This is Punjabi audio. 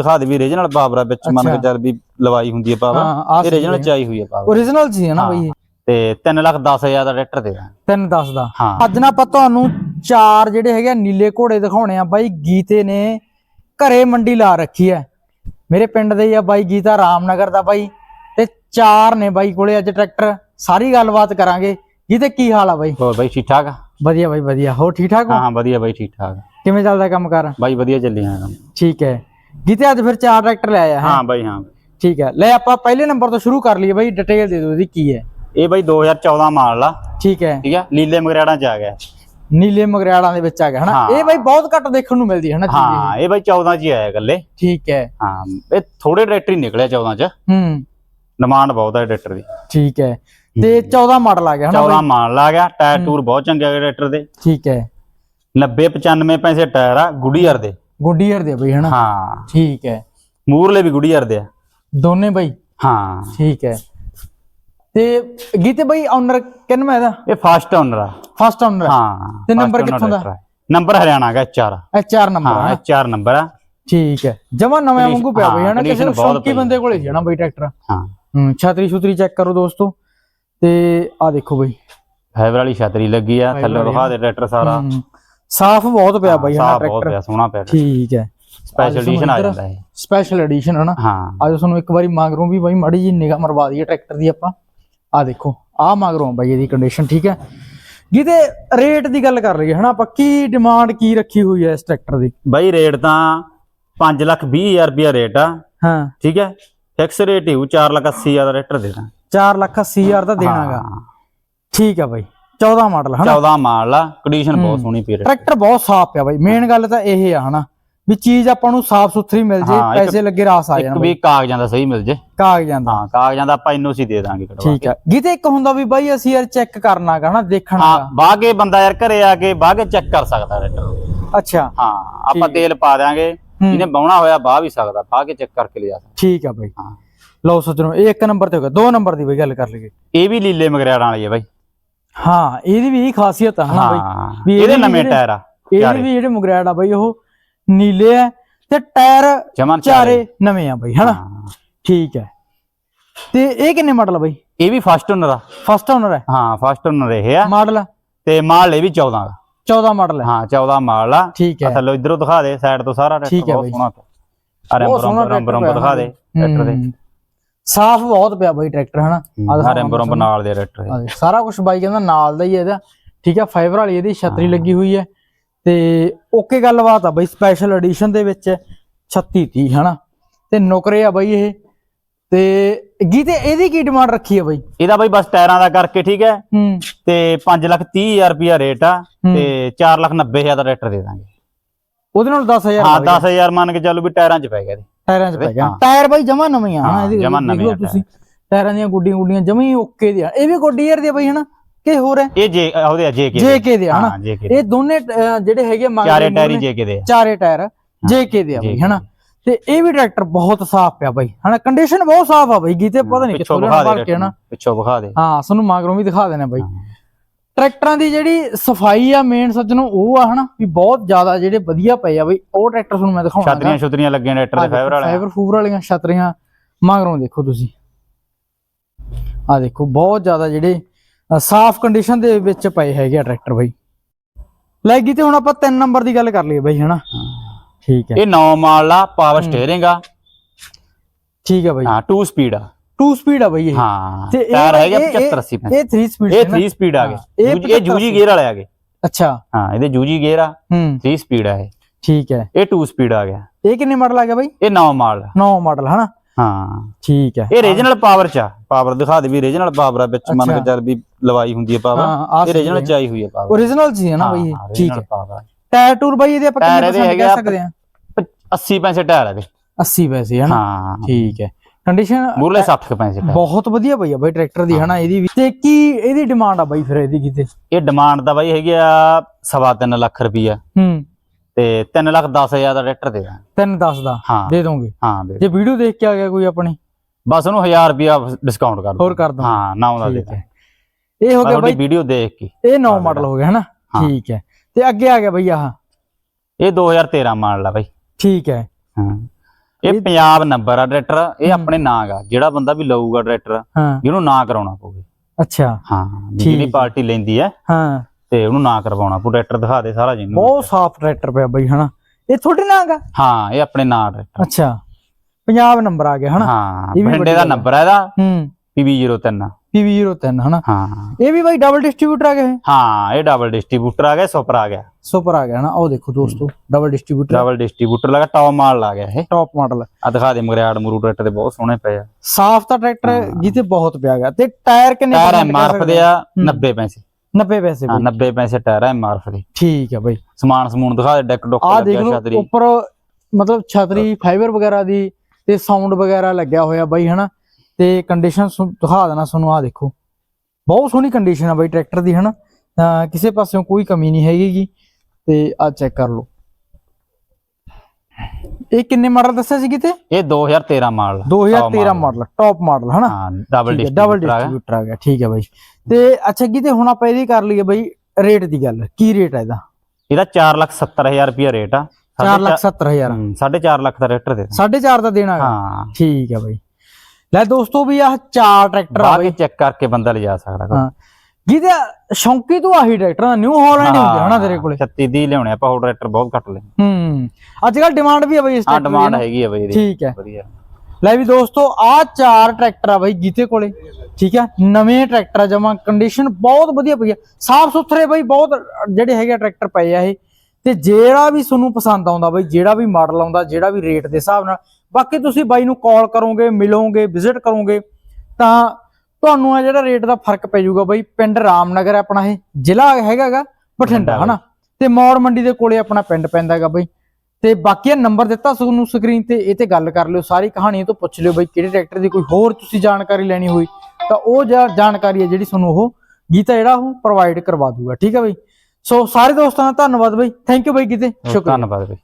ਦਿਖਾ ਦੇ ਵੀ ਰੀਜਨਲ ਪਾਵਰ ਆ ਵਿੱਚ ਮੰਨ ਕੇ। ਚੱਲ ਵੀ ਲਵਾਈ ਹੁੰਦੀ ਹੈ ਪਾਵਰ ਇਹ ਰੀਜਨਲ। ਚਾਈ ਹੋਈ ਹੈ ਪਾਵਰ। ਓਰੀਜਨਲ ਸੀ ਹੈ ਨਾ ਬਈ? ਤੇ 3 ਲੱਖ 10000 ਦਾ ਟਰੈਕਟਰ ਦੇ ਦਾਂ 310 ਦਾ। ਅੱਜ ਨਾ ਆਪਾਂ ਤੁਹਾਨੂੰ ਚਾਰ ਜਿਹੜੇ ਹੈਗੇ ਨੀਲੇ ਘੋੜੇ ਦਿਖਾਉਣੇ ਆ ਬਾਈ ਗੀਤੇ ਨੇ ਘਰੇ ਮੰਡੀ ਲਾ ਰੱਖੀ ਹੈ। ਮੇਰੇ ਪਿੰਡ ਦੇ ਆ ਬਾਈ ਗੀਤਾ ਰਾਮਨਗਰ ਦਾ ਬਾਈ। ਤੇ ਚਾਰ ਨੇ ਬਾਈ ਕੋਲੇ ਅੱਜ ਟਰੈਕਟਰ ਸਾਰੀ ਗੱਲਬਾਤ ਕਰਾਂਗੇ। ਗੀਤੇ ਕੀ ਹਾਲ ਆ ਬਾਈ? ਹੋਰ ਬਾਈ ਠੀਕ ਠਾਕ? ਵਧੀਆ ਬਾਈ ਵਧੀਆ। ਹੋ ਠੀਕ ਠਾਕ ਹਾਂ? ਵਧੀਆ ਬਾਈ ਠੀਕ ਠਾਕ ਕਿਵੇਂ ਚੱਲਦਾ ਕੰਮ ਕਰ? ਬਾਈ ਵਧੀਆ ਚੱਲੀ ਹਾਂ ਠੀਕ ਹੈ। ਗੀਤੇ ਅੱਜ ਫਿਰ ਚਾਰ ਟਰੈਕਟਰ ਲੈ ਆਇਆ ਹੈ? ਹਾਂ ਬਾਈ ਹਾਂ। ਠੀਕ ਹੈ। ਲੈ ਆਪਾਂ ਪਹਿਲੇ ਨੰਬਰ ਤੋਂ ਸ਼ੁਰੂ ਕਰ ਲਈਏ ਬਾਈ ਡਿਟੇਲ ਦੇ ਦਿਓ ਇਹਦੀ ਕੀ ਹੈ। ਇਹ ਬਾਈ 2014 ਮਾਡਲ ਆ। ਠੀਕ ਹੈ। ਠੀਕ ਆ? ਲੀਲੇ ਮਗਰਾੜਾਂ ਚ ਆ ਗਿਆ। ਨੀਲੇ ਮਗਰਿਆੜਾਂ ਦੇ ਵਿੱਚ ਆ ਗਿਆ ਹਨਾ? ਹਾਂ। ਇਹ ਬਾਈ ਬਹੁਤ ਘੱਟ ਦੇਖਣ ਨੂੰ ਮਿਲਦੀ ਹੈ ਨਾ ਚੀਜ਼ ਇਹ। ਹਾਂ ਇਹ ਬਾਈ 14 ਚ ਹੀ ਆਇਆ ਇਕੱਲੇ। ਠੀਕ ਹੈ। ਹਾਂ ਇਹ ਥੋੜੇ ਟਰੈਕਟਰ ਹੀ ਨਿਕਲਿਆ 14 ਚ। ਹੂੰ। ਡਿਮਾਂਡ ਬਹੁਤ ਹੈ ਟਰੈਕਟਰ ਦੀ। ਠੀਕ ਹੈ। ਤੇ 14 ਮਾਡਲ ਆ ਗਿਆ ਹਨਾ 14 ਬਾਈ? ਮਾਡਲ ਆ ਗਿਆ। ਟਾਇਰ ਟੂਰ ਬਹੁਤ ਚੰਗੇ ਆ ਟਰੈਕਟਰ ਦੇ। ਠੀਕ ਹੈ। 90 95 ਪੈਸੇ ਟਾਇਰ ਆ ਗੁੱਡੀਅਰ ਦੇ। ਗੁੱਡੀਅਰ ਦੇ ਬਈ ਹਨਾ? ਹਾਂ। ਠੀਕ ਹੈ। ਮੂਰਲੇ ਵੀ ਗੁੱਡੀਅਰ ਦੇ ਆ। ਦੋਨੇ ਬਾਈ? ਹਾਂ। ਠੀਕ ਹੈ। ਤੇ ਗੀਤੇ ਬਾਈ ਓਨਰ ਕਿੰਨਾ ਇਹਦਾ? ਇਹ ਫਾਸਟ ਓਨਰ ਆ। ਫਸਟ ਓਨਰ ਹਾਂ ਤੇ number ਕਿੱਥੋਂ ਦਾ? ਨੰਬਰ ਹਰਿਆਣਾ ਦਾ ਇਹ ਚਾਰ ਨੰਬਰ ਹਾਂ ਚਾਰ ਨੰਬਰ ਆ। ਠੀਕ ਹੈ। ਜਮਾ ਨਵੇਂ ਵਾਂਗੂ ਪਿਆ ਬਈ ਹਨਾ? ਕਿਸੇ ਸ਼ੌਂਕੀ ਬੰਦੇ ਕੋਲੇ ਹਨਾ ਬਈ ਟਰੈਕਟਰ ਹਾਂ। ਹੂੰ ਛਤਰੀ ਛੁਤਰੀ ਚੈੱਕ ਕਰੋ ਦੋਸਤੋ। ਤੇ ਆ ਦੇਖੋ ਬਈ। ਫਾਈਬਰ ਵਾਲੀ ਛਤਰੀ ਲੱਗੀ ਆ ਥੱਲੇ ਦਿਖਾ ਦੇ ਟਰੈਕਟਰ ਸਾਰਾ। ਸਾਫ਼ ਬਹੁਤ ਪਿਆ ਬਈ ਹਨਾ ਸਾਫ਼ ਬਹੁਤ ਟਰੈਕਟਰ ਪਿਆ ਸੋਹਣਾ ਪਿਆ ਠੀਕ ਹੈ। ਸਪੈਸ਼ਲ ਐਡੀਸ਼ਨ ਆ ਜਾਂਦਾ ਇਹ। ਸਪੈਸ਼ਲ ਐਡੀਸ਼ਨ ਹਨਾ ਹਾਂ। ਅੱਜ ਤੁਹਾਨੂੰ ਇੱਕ ਵਾਰੀ ਮਾਗਰੋਂ ਵੀ ਬਾਈ ਮਾੜੀ ਜੀ ਨਿਗਾਹ ਮਰਵਾ ਦਈਏ ਟਰੈਕਟਰ ਦੀ ਆਪਾਂ। ਆ ਦੇਖੋ ਆਹ ਮਾਗਰੋਂ ਬਾਈ ਇਹਦੀ ਕੰਡੀਸ਼ਨ ਠੀਕ ਹੈ? ਜਿਹਦੇ ਰੇਟ ਦੀ ਗੱਲ ਕਰ ਲਈਏ ਹਨਾ ਆਪਾਂ ਕੀ ਡਿਮਾਂਡ ਕੀ ਰੱਖੀ ਹੋਈ ਹੈ ਇਸ ਟਰੈਕਟਰ ਦੀ? ਬਾਈ ਰੇਟ ਤਾਂ 5 ਲੱਖ 20 ਹਜ਼ਾਰ ਰੁਪਿਆ ਰੇਟ ਆ। ਹਾਂ। ਠੀਕ ਹੈ? ਫਿਕਸ ਰੇਟ ਹੀ 4 ਲੱਖ 80 ਹਜ਼ਾਰ ਦਾ ਟਰੈਕਟਰ ਦੇ ਦਾਂ 4 ਲੱਖ 80 ਹਜ਼ਾਰ ਦਾ ਦੇਣਾਗਾ। ਹਾਂ। ਠੀਕ ਆ ਬਾਈ। 14 ਮਾਡਲ ਹਨਾ? 14 ਮਾਡਲ ਆ ਕੰਡੀਸ਼ਨ ਬਹੁਤ ਸੋਹਣੀ ਪਈ ਟਰੈਕਟਰ ਬਹੁਤ ਸਾਫ਼ ਪਿਆ ਬਾਈ। ਮੇਨ ਗੱਲ ਤਾਂ ਇਹ ਆ ਹਨਾ ਵੀ ਚੀਜ਼ ਆਪਾਂ ਨੂੰ ਸਾਫ਼ ਸੁਥਰੀ ਮਿਲ ਜੇ ਇੱਕ- ਪੈਸੇ ਲੱਗੇ ਰਾਸ ਆ ਇੱਕ ਜਾਣ ਵੀ ਕਾਗਜ਼ਾਂ ਦਾ ਸਹੀ ਮਿਲ ਜੇ। ਕਾਗਜ਼ਾਂ ਦਾ ਹਾਂ ਕਾਗਜ਼ਾਂ ਦਾ ਆਪਾਂ ਇਹਨੂੰ ਸੀ ਦੇ ਦਾਂਗੇ ਕਢਵਾ ਠੀਕ ਆ। ਜਿੱਤੇ ਇੱਕ ਹੁੰਦਾ ਵੀ ਬਾਈ ਅਸੀਂ ਯਾਰ ਚੈੱਕ ਕਰਨਾਗਾ ਹਨਾ ਦੇਖਣਾ ਹਾਂ ਕੇ ਬੰਦਾ ਯਾਰ ਘਰੇ ਆ ਕੇ ਕੇ ਚੈੱਕ ਕਰ ਸਕਦਾ ਟਰੈਕਟਰ। ਅੱਛਾ। ਹਾਂ ਆਪਾਂ ਤੇਲ ਪਾ ਦਿਆਂਗੇ ਜਿਹਨੇ ਬਾਉਣਾ ਹੋਇਆ ਬਾਹ ਵੀ ਸਕਦਾ ਬਾਹ ਕੇ ਚੈੱਕ ਕਰਕੇ ਲਿਜਾ ਸਕਦਾ। ਠੀਕ ਆ ਬਾਈ। ਹਾਂ। ਲਓ ਸੱਜਣੋ ਇਹ ਇੱਕ ਨੰਬਰ ਤੇ ਹੋ ਗਿਆ ਦੋ ਨੰਬਰ ਦੀ ਬਈ ਗੱਲ ਕਰ ਲਈਏ। ਇਹ ਵੀ ਲੀਲੇ ਮਗਰਿਆੜਾਂ ਵਾਲੀ ਹੈ ਬਾਈ। ਹਾਂ ਇਹਦੀ ਵੀ ਇਹ ਖਾਸੀਅਤ ਆ ਹਨਾ ਬਾਈ। ਹਾਂ ਵੀ ਇਹਦੇ ਨਵੇਂ ਟਾਇਰ ਆ ਇਹਦੇ ਵੀ ਜਿਹੜੇ ਮੁਗਰੈੜ ਆ ਬਾਈ ਉਹ ਨੀਲੇ ਆ ਤੇ ਟਾਇਰ ਜਮਨ ਚਾਰੇ। ਨਵੇਂ ਆ ਬਾਈ ਹਨਾ? ਠੀਕ ਹੈ ਤੇ ਇਹ ਕਿੰਨੇ ਮਾਡਲ ਆ ਬਾਈ? ਇਹ ਵੀ ਫਸਟ ਓਨਰ ਆ। ਫਸਟ ਓਨਰ ਹੈ ਹਾਂ ਫਸਟ ਓਨਰ ਇਹ ਆ। ਮਾਡਲ? ਤੇ ਮਾਲ ਇਹ ਵੀ 14 ਦਾ। 14 ਮਾਡਲ ਹੈ ਹਾਂ 14 ਮਾਲ ਆ। ਠੀਕ ਹੈ ਥੱਲੇ ਇਧਰੋਂ ਦਿਖਾ ਦੇ ਸਾਈਡ ਤੋਂ ਸਾਰਾ ਠੀਕ ਟਰੈਕਟਰ ਬਹੁਤ ਬਾਈ। ਸੋਹਣਾ। ਆ ਬਹੁਤ ਸੋਹਣਾ ਰੰਬ ਰੰਬ ਟਰੈਕਟਰ ਦਿਖਾ ਦੇ ਟਰੈਕਟਰ ਦੇ। ਸਾਫ਼ ਬਹੁਤ ਪਿਆ ਬਾਈ ਟਰੈਕਟਰ ਹਨਾ? ਆਹ ਆ ਰੰਬ ਰੰਬ ਨਾਲ ਦੇ ਟਰੈਕਟਰ ਸਾਰਾ ਕੁਝ ਬਾਈ ਕਹਿੰਦਾ ਨਾਲ ਦਾ ਹੀ ਹੈ ਇਹਦਾ। ਠੀਕ ਹੈ ਫਾਈਬਰ ਵਾਲੀ ਇਹਦੀ ਛਤਰੀ ਲੱਗੀ ਹੋਈ ਹੈ। ਤੇ ਓਕੇ ਗੱਲਬਾਤ ਆ ਬਾਈ ਸਪੈਸ਼ਲ ਐਡੀਸ਼ਨ ਦੇ ਵਿੱਚ 36 30 ਹਨਾ? ਤੇ ਨੁਕਰੇ ਆ ਬਾਈ ਇਹ। ਤੇ ਗੀਤੇ ਇਹਦੀ ਕੀ ਡਿਮਾਂਡ ਰੱਖੀ ਹੈ ਬਾਈ? ਇਹਦਾ ਬਾਈ ਬਸ ਟਾਇਰਾਂ ਦਾ ਕਰਕੇ ਠੀਕ ਹੈ? ਹੂੰ। ਤੇ 5 ਲੱਖ 30 ਹਜ਼ਾਰ ਰੁਪਿਆ ਰੇਟ ਆ ਹੂੰ। ਤੇ 4 ਲੱਖ 90 ਹਜ਼ਾਰ ਦਾ ਟਰੈਕਟਰ ਦੇ ਦਾਂਗੇ। ਉਹਦੇ ਨਾਲ 10000 ਹਾਂ 10000 ਮੰਨ ਕੇ ਚੱਲੋ ਵੀ ਟਾਇਰਾਂ 'ਚ ਪੈ ਗਿਆ ਇਹਦੇ। ਟਾਇਰਾਂ 'ਚ ਪੈ ਗਿਆ। ਟਾਇਰ ਬਾਈ ਜਮਾ ਨਵੇਂ ਆ ਹਾਂ, ਇਹਦੇ ਜਮਾਂ ਨਵੇਂ ਆ ਤੁਸੀਂ। ਟਾਇਰਾਂ। ਦੀਆਂ ਗੁੱਡੀਆਂ ਗੁੱਡੀਆਂ ਜਮਾ ਹੀ ਓਕੇ ਦੀਆਂ। ਇਹ ਵੀ ਗੁੱਡੀਅਰ ਦੇ ਬਾਈ ਹਨਾ? ਕਿ ਹੋਰ ਹੈ? ਇਹ ਜੇ ਉਹਦੇ ਆ ਜੇਕੇ ਜੇਕੇ ਦੇ। ਹਨਾ? ਇਹ ਦੋਨੇ ਜਿਹੜੇ ਹੈਗੇ ਮਗਰਲੇ ਚਾਰੇ ਟਾਇਰ ਜੇਕੇ ਦੇ ਆ। ਚਾਰੇ ਟਾਇਰ ਜੇਕੇ ਦੇ ਆ ਬਾਈ ਹਨਾ? ਤੇ ਇਹ ਵੀ ਟਰੈਕਟਰ ਬਹੁਤ ਸਾਫ਼ ਪਿਆ ਬਾਈ ਹਨਾ? ਕੰਡੀਸ਼ਨ ਬਹੁਤ ਸਾਫ਼ ਆ ਬਾਈ ਗੀਤੇ ਪਤਾ ਨਹੀਂ ਕਿੱਥੋਂ ਦੇ ਭਰ ਕੇ ਹਨਾ? ਪਿੱਛੋਂ ਵਿਖਾ ਦੇ। ਹਾਂ ਤੁਹਾਨੂੰ ਮਗਰੋਂ ਵੀ ਦਿਖਾ ਦੇਣਾ ਬਾਈ। ਟਰੈਕਟਰਾਂ ਦੀ ਜਿਹੜੀ ਸਫ਼ਾਈ ਆ ਮੇਨ ਸੱਜਣੋ ਉਹ ਆ ਹਨਾ ਵੀ ਬਹੁਤ ਜ਼ਿਆਦਾ ਜਿਹੜੇ ਵਧੀਆ ਪਏ ਆ ਬਈ ਉਹ ਟਰੈਕਟਰ ਤੁਹਾਨੂੰ ਮੈਂ ਦਿਖਾਉਣਾ ਛਤਰੀਆਂ ਛੁਤਰੀਆਂ ਲੱਗੀਆਂ ਟਰੈਕਟਰ ਦੇ ਫਾਈਬਰ ਵਾਲੇ ਫਾਈਬਰ ਫੂਬਰ ਵਾਲੀਆਂ ਛਤਰੀਆਂ ਮਗਰੋਂ ਦੇਖੋ ਤੁਸੀਂ। ਆ ਦੇਖੋ ਬਹੁਤ ਜ਼ਿਆਦਾ ਜਿਹੜੇ ਸਾਫ਼ ਕੰਡੀਸ਼ਨ ਦੇ ਵਿੱਚ ਪਏ ਹੈਗੇ ਆ ਟਰੈਕਟਰ ਬਾਈ। ਲੈ ਗਈ ਤੇ ਹੁਣ ਆਪਾਂ 3 ਨੰਬਰ ਦੀ ਗੱਲ ਕਰ ਲਈਏ ਬਾਈ ਹਨਾ? ਠੀਕ ਹੈ। ਇਹ 9 ਮਾਡਲ ਆ ਪਾਵਰ ਸਟੀਅਰਿੰਗ ਆ। ਠੀਕ ਹੈ ਬਾਈ। ਹਾਂ 2 ਸਪੀਡ ਆ। 2 ਸਪੀਡ ਆ ਬਾਈ ਇਹ। ਹਾਂ ਤੇ ਇਹ ਟਾਇਰ ਹੈਗਾ ਇਹ- 75 80 ਪੈਂਤੀ। ਇਹ 3 ਸਪੀਡ ਇਹ 3 ਸਪੀਡ ਆ ਗਏ। ਇਹ ਜੂਜੀ- ਗੇਅਰ ਵਾਲੇ ਆ ਗਏ। ਅੱਛਾ। ਹਾਂ ਇਹਦੇ ਜੂਜੀ ਗੇਅਰ ਆ ਹੂੰ। 3 ਸਪੀਡ ਆ ਇਹ। ਠੀਕ ਹੈ। ਇਹ 2 ਸਪੀਡ ਆ ਗਿਆ। ਇਹ ਕਿੰਨੇ ਮਾਡਲ ਆ ਗਿਆ ਬਾਈ? ਇਹ 9 ਮਾਡਲ 9 ਮਾਡਲ ਹਨਾ? ਹਾਂ। ਠੀਕ ਹੈ। ਇਹ ਰੀਜਨਲ ਪਾਵਰ ਚ ਆ। ਪਾਵਰ ਦਿਖਾ ਦੇ ਵੀ ਰੀਜਨਲ ਪਾਵਰ ਆ ਵਿੱਚ ਮੰਨ ਕੇ। ਚੱਲ ਵੀ ਲਵਾਈ ਹੁੰਦੀ ਹੈ ਪਾਵਰ ਇਹ ਰੀਜਨਲ ਚ ਆਈ ਹੋਈ ਹੈ ਪਾਵਰ ਓਰੀਜਨਲ ਸੀ ਹੈ ਨਾ ਬਾਈ? ਠੀਕ ਹੈ। ਟਾਇਰ ਟੂਰ ਬਾਈ ਇਹਦੇ ਆਪਾਂ ਕਿੰਨੇ ਹੈਗੇ ਕਹਿ ਆ ਸਕਦੇ ਆ 80 ਪੈਸੇ ਟਾਇਰ ਇਹਦੇ। 80 ਪੈਸੇ ਹਨਾ? ਹਾਂ। ਠੀਕ ਹੈ। ਕੰਡੀਸ਼ਨ ਮੂਰਲੇ 60 ਪੈਸੇ ਟਾਇਰ ਬਹੁਤ ਵਧੀਆ ਪਈ ਆ ਬਾਈ ਟਰੈਕਟਰ ਦੀ ਹਨਾ ਇਹਦੀ ਵੀ। ਤੇ ਕੀ ਇਹਦੀ ਡਿਮਾਂਡ ਆ ਬਾਈ ਫਿਰ ਇਹਦੀ ਕਿਤੇ? ਇਹ ਡਿਮਾਂਡ ਦਾ ਬਾਈ ਹੈਗੀ ਆ ਸਵਾ ਤਿੰਨ ਲੱਖ ਰੁਪਈਆ। ਹੂੰ। ਤੇ 3 ਲੱਖ 10 ਹਜ਼ਾਰ ਦਾ ਟਰੈਕਟਰ ਦੇ ਦਾਂ। 3 10 ਦਾ? ਦੇ ਦੋਗੇ? ਹਾਂ ਦੇ ਜੇ ਵੀਡੀਓ ਦੇਖ ਕੇ ਆ ਗਿਆ ਕੋਈ ਆਪਣੀ? ਬਸ ਉਹਨੂੰ 1000 ਰੁਪਿਆ ਡਿਸਕਾਊਂਟ ਕਰ ਦੂੰ ਹੋਰ ਕਰ ਦੂੰ ਹਾਂ ਨਾ ਉਹਦਾ ਦੇ ਹੈ। ਇਹ ਹੋ ਗਿਆ ਬਾਈ ਵੀਡੀਓ ਦੇਖ ਕੇ। ਇਹ 9 ਮਾਡਲ ਹੋ ਗਿਆ ਹਨਾ। ਠੀਕ ਹੈ। ਤੇ ਅੱਗੇ ਆ ਗਿਆ ਬਾਈ ਆਹ। ਇਹ 2013 ਮਾਡਲ ਆ ਬਾਈ। ਠੀਕ ਹੈ। ਹਾਂ। ਇਹ ਪੰਜਾਬ ਨੰਬਰ ਆ ਟਰੈਕਟਰ ਇਹ ਆਪਣੇ ਨਾਂ ਗਾ। ਜਿਹੜਾ ਬੰਦਾ ਵੀ ਲਊਗਾ ਟਰੈਕਟਰ ਹਾਂ। ਨਾਂ ਕਰਾਉਣਾ ਪਊਗਾ। ਅੱਛਾ। ਹਾਂ ਜਿਹੜੀ। ਪਾਰਟੀ ਲੈਂਦੀ ਹੈ ਹਾਂ। ਤੇ ਉਹਨੂੰ ਨਾਂ ਕਰਵਾਉਣਾ ਪਊ। ਟਰੈਕਟਰ ਦਿਖਾ ਦੇ ਸਾਰਾ ਜਿਹਨੂੰ। ਬਹੁਤ ਸਾਫ਼ ਟਰੈਕਟਰ ਪਿਆ ਬਾਈ ਹਨਾ। ਇਹ ਤੁਹਾਡੇ ਨਾਂ ਗਾ? ਹਾਂ ਇਹ ਆਪਣੇ ਨਾਂ ਟਰੈਕਟਰ ਅੱਛਾ। ਪੰਜਾਬ ਨੰਬਰ ਆ ਗਿਆ ਹਨਾ। ਹਾਂ ਬਠਿੰਡੇ ਦਾ। ਨੰਬਰ ਹੈ ਇਹਦਾ। ਹੂੰ। PB03 PV03 ਹਨਾ? ਹਾਂ। ਇਹ ਵੀ ਬਾਈ ਡਬਲ ਡਿਸਟ੍ਰੀਬਿਊਟਰ ਆ ਗਿਆ ਹਾਂ ਇਹ ਡਬਲ ਡਿਸਟ੍ਰੀਬਿਊਟਰ ਆ ਗਿਆ ਸੁਪਰ ਆ ਗਿਆ। ਸੁਪਰ ਆ ਗਿਆ ਨਾ ਉਹ ਦੇਖੋ ਦੋਸਤੋ ਡਬਲ ਡਿਸਟ੍ਰੀਬਿਊਟਰ ਡਬਲ ਡਿਸਟ੍ਰੀਬਿਊਟਰ ਲਗਾ ਟੌਪ ਮਾਲ ਲਾ ਗਿਆ ਇਹ। ਟੌਪ ਮਾਡਲ ਆ ਦਿਖਾ ਦੇ ਮਗਰਿਆੜ ਮਰੂ ਟਰੈਕਟਰ ਤੇ ਬਹੁਤ ਸੋਹਣੇ ਪਏ ਆ। ਸਾਫ਼ ਤਾਂ ਟਰੈਕਟਰ ਜਿੱਤੇ ਬਹੁਤ ਪਿਆ ਗਿਆ। ਤੇ ਟਾਇਰ ਕਿੰਨੇ ਟਾਇਰ ਐਮਆਰਐਫ ਦੇ ਆ ਹੂੰ। 90 ਪੈਸੇ। 90 ਪੈਸੇ ਹਾਂ ਬਾਈ। 90 ਪੈਸੇ ਟਾਇਰ ਆ ਐਮਆਰਐਫ ਦੇ। ਠੀਕ ਹੈ ਬਾਈ। ਸਮਾਨ ਸਮੂਨ ਦਿਖਾ ਦੇ ਡੈਕ ਡੁੱਕ ਲੱਗਿਆ ਛਤਰੀ। ਉੱਪਰ ਮਤਲਬ ਛਤਰੀ ਫਾਈਬਰ ਵਗੈਰਾ ਦੀ ਤੇ ਸਾਊਂਡ ਵਗੈਰਾ ਲੱਗਿਆ ਹੋਇਆ ਬਾਈ ਹਨਾ? ਤੇ ਕੰਡੀਸ਼ਨ ਦਿਖਾ ਦੇਣਾ ਤੁਹਾਨੂੰ ਆਹ ਦੇਖੋ। ਬਹੁਤ ਸੋਹਣੀ ਕੰਡੀਸ਼ਨ ਆ ਬਾਈ ਟਰੈਕਟਰ ਦੀ ਹਨਾ? ਕਿਸੇ ਪਾਸਿਓਂ ਕੋਈ ਕਮੀ ਨਹੀਂ ਹੈਗੀਗੀ ਤੇ ਆ ਚੈੱਕ ਕਰ ਲਓ। ਇਹ ਕਿੰਨੇ ਮਾਡਲ ਦੱਸਿਆ ਸੀ ਕਿਤੇ? ਇਹ 2013 ਮਾਡਲ। 2013 ਮਾਡਲ ਟੌਪ ਮਾਡਲ ਹਨਾ? ਹਾਂ ਡਬਲ ਡਿਸਟ੍ਰੀਬਿਊਟਰ ਆ ਗਿਆ। ਆ ਠੀਕ ਹੈ ਬਾਈ। ਤੇ ਅੱਛਾ ਕਿਤੇ ਹੁਣ ਆਪਾਂ ਇਹਦੀ ਕਰ ਲਈਏ ਬਾਈ ਰੇਟ ਦੀ ਗੱਲ ਕੀ ਰੇਟ ਹੈ ਇਹਦਾ? ਇਹਦਾ 470000 ਰੁਪਿਆ ਰੇਟ ਆ। 470000 4.5 ਲੱਖ ਦਾ ਟਰੈਕਟਰ ਦੇ 4.5 ਦਾ ਦੇਣਾ ਹੈਗਾ। ਹਾਂ। ਠੀਕ ਹੈ ਬਾਈ। ਲੈ ਦੋਸਤੋ ਵੀ ਆਹ ਚਾਰ ਟਰੈਕਟਰ ਆ ਬਾਅਦ ਬਾਈ। ਚੈੱਕ ਕਰਕੇ ਬੰਦਾ ਲਿਜਾ ਸਕਦਾ ਕੋਈ। ਹਾਂ। ਜਿਹਦੇ ਸ਼ੌਂਕੀ ਤੋਂ ਆਹੀ ਟਰੈਕਟਰ ਨਿਊ ਹਾਲੈਂਡ ਹੀ ਹੁੰਦੇ ਹਨਾ ਤੇਰੇ ਕੋਲੇ। 36 ਦੀ ਲਿਆਉਣੇ ਆਪਾਂ ਉਹ ਟਰੈਕਟਰ ਬਹੁਤ ਘੱਟ ਲੈ ਹੂੰ ਅੱਜ ਕੱਲ ਡਿਮਾਂਡ ਵੀ ਆ ਬਾਈ ਇਸ ਹਾਂ ਦੀ ਡਿਮਾਂਡ ਨਾ। ਹੈਗੀ ਆ ਬਈ ਇਹਦੀ। ਠੀਕ ਹੈ। ਵਧੀਆ। ਲੈ ਵੀ ਦੋਸਤੋ ਆ ਚਾਰ ਟਰੈਕਟਰ ਆ ਬਾਈ ਗੀਤੇ ਕੋਲੇ। ਠੀਕ ਹੈ ਨਵੇਂ ਟਰੈਕਟਰ ਆ ਜਮਾ ਕੰਡੀਸ਼ਨ ਬਹੁਤ ਵਧੀਆ ਪਈ ਆ। ਸਾਫ਼ ਸੁਥਰੇ ਬਾਈ ਬਹੁਤ ਜਿਹੜੇ ਹੈਗੇ ਆ ਟਰੈਕਟਰ ਪਏ ਆ ਇਹ। ਤੇ ਜਿਹੜਾ ਵੀ ਤੁਹਾਨੂੰ ਪਸੰਦ ਆਉਂਦਾ ਬਾਈ ਜਿਹੜਾ ਵੀ ਮਾਡਲ ਆਉਂਦਾ ਜਿਹੜਾ ਵੀ ਰੇਟ ਦੇ ਹਿਸਾਬ ਨਾਲ ਬਾਕੀ ਤੁਸੀਂ ਬਾਈ ਨੂੰ ਕਾਲ ਕਰੋਗੇ ਮਿਲੋਗੇ ਵਿਜ਼ਿਟ ਕਰੋਗੇ ਤਾਂ ਤੁਹਾਨੂੰ ਆ ਜਿਹੜਾ ਰੇਟ ਦਾ ਫ਼ਰਕ ਪੈ ਜਾਊਗਾ ਬਾਈ ਪਿੰਡ ਰਾਮਨਗਰ ਆਪਣਾ ਇਹ ਜ਼ਿਲ੍ਹਾ ਹੈਗਾਗਾ ਬਠਿੰਡਾ ਹਨਾ? ਤੇ ਮੌੜ ਮੰਡੀ ਦੇ ਕੋਲੇ ਆਪਣਾ ਪਿੰਡ ਪੈਂਦਾ ਹੈਗਾ ਬਾਈ। ਤੇ ਬਾਕੀ ਇਹ ਨੰਬਰ ਦਿੱਤਾ ਤੁਹਾਨੂੰ ਸਕਰੀਨ ਤੇ ਇਹ ਤੇ ਗੱਲ ਕਰ ਲਿਓ ਸਾਰੀ ਕਹਾਣੀ ਤੋਂ ਪੁੱਛ ਲਿਓ ਬਈ ਕਿਹੜੇ ਟਰੈਕਟਰ ਦੀ ਕੋਈ ਹੋਰ ਤੁਸੀਂ ਜਾਣਕਾਰੀ ਲੈਣੀ ਹੋਈ ਤਾਂ ਉਹ ਜਾਣਕਾਰੀ ਹੈ ਜਿਹੜੀ ਤੁਹਾਨੂੰ ਉਹ ਗੀਤਾ ਜਿਹੜਾ ਉਹ ਪ੍ਰੋਵਾਈਡ ਕਰਵਾ ਦੂਗਾ ਠੀਕ ਹੈ ਬਈ? ਸੋ ਸਾਰੇ ਦੋਸਤਾਂ ਦਾ ਧੰਨਵਾਦ ਬਈ ਥੈਂਕ ਯੂ ਬਈ ਗੀਤੇ ਸ਼ੁਕਰੀਆ। ਧੰਨਵਾਦ ਬਈ।